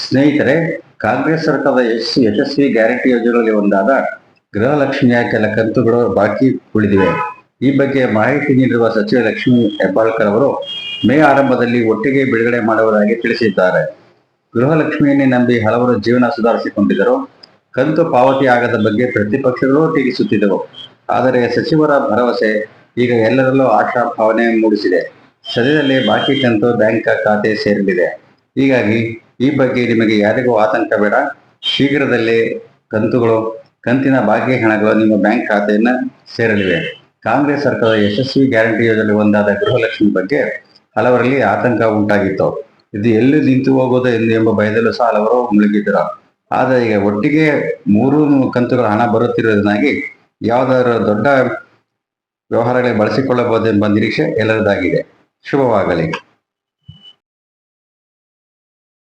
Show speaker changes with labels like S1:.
S1: ಸ್ನೇಹಿತರೆ, ಕಾಂಗ್ರೆಸ್ ಸರ್ಕಾರದ ಯಶಸ್ವಿ ಯಶಸ್ವಿ ಗ್ಯಾರಂಟಿ ಯೋಜನೆಗಳಲ್ಲಿ ಒಂದಾದ ಗೃಹಲಕ್ಷ್ಮಿಯ ಕೆಲ ಕಂತುಗಳು ಬಾಕಿ ಉಳಿದಿವೆ. ಈ ಬಗ್ಗೆ ಮಾಹಿತಿ ನೀಡಿರುವ ಸಚಿವ ಲಕ್ಷ್ಮಿ ಹೆಬ್ಬಾಳ್ಕರ್ ಅವರು, ಮೇ ಆರಂಭದಲ್ಲಿ ಒಟ್ಟಿಗೆ ಬಿಡುಗಡೆ ಮಾಡುವುದಾಗಿ ತಿಳಿಸಿದ್ದಾರೆ. ಗೃಹಲಕ್ಷ್ಮಿಯನ್ನೇ ನಂಬಿ ಹಲವರು ಜೀವನ ಸುಧಾರಿಸಿಕೊಂಡಿದ್ದರು. ಕಂತು ಪಾವತಿ ಆಗದ ಬಗ್ಗೆ ಪ್ರತಿಪಕ್ಷಗಳು ಟೀಕಿಸುತ್ತಿದ್ದವು. ಆದರೆ ಸಚಿವರ ಭರವಸೆ ಈಗ ಎಲ್ಲರಲ್ಲೂ ಆಶಾ ಭಾವನೆ ಮೂಡಿಸಿದೆ. ಸದ್ಯದಲ್ಲೇ ಬಾಕಿ ಕಂತು ಬ್ಯಾಂಕ್ ಖಾತೆ ಸೇರಲಿದೆ. ಹೀಗಾಗಿ ಈ ಬಗ್ಗೆ ನಿಮಗೆ ಯಾರಿಗೂ ಆತಂಕ ಬೇಡ. ಶೀಘ್ರದಲ್ಲೇ ಕಂತುಗಳು, ಕಂತಿನ ಬಾಕಿ ಹಣಗಳು ನಿಮ್ಮ ಬ್ಯಾಂಕ್ ಖಾತೆಯನ್ನು ಸೇರಲಿವೆ. ಕಾಂಗ್ರೆಸ್ ಸರ್ಕಾರದ ಯಶಸ್ವಿ ಗ್ಯಾರಂಟಿ ಯೋಜನೆ ಒಂದಾದ ಗೃಹಲಕ್ಷ್ಮಿ ಬಗ್ಗೆ ಹಲವರಲ್ಲಿ ಆತಂಕ ಉಂಟಾಗಿತ್ತು. ಇದು ಎಲ್ಲಿ ನಿಂತು ಹೋಗೋದು ಎಂದು ಎಂಬ ಭಯದಲ್ಲೂ ಸಹ ಹಲವರು ಮುಳುಗಿದ್ದರು ಆದರೆ ಈಗ ಒಟ್ಟಿಗೆ ಮೂರು ಕಂತುಗಳ ಹಣ ಬರುತ್ತಿರುವುದನ್ನಾಗಿ ಯಾವುದಾದ್ರು ದೊಡ್ಡ ವ್ಯವಹಾರಗಳಿಗೆ ಬಳಸಿಕೊಳ್ಳಬಹುದೆಂಬ ನಿರೀಕ್ಷೆ ಎಲ್ಲರದಾಗಿದೆ. ಶುಭವಾಗಲಿ.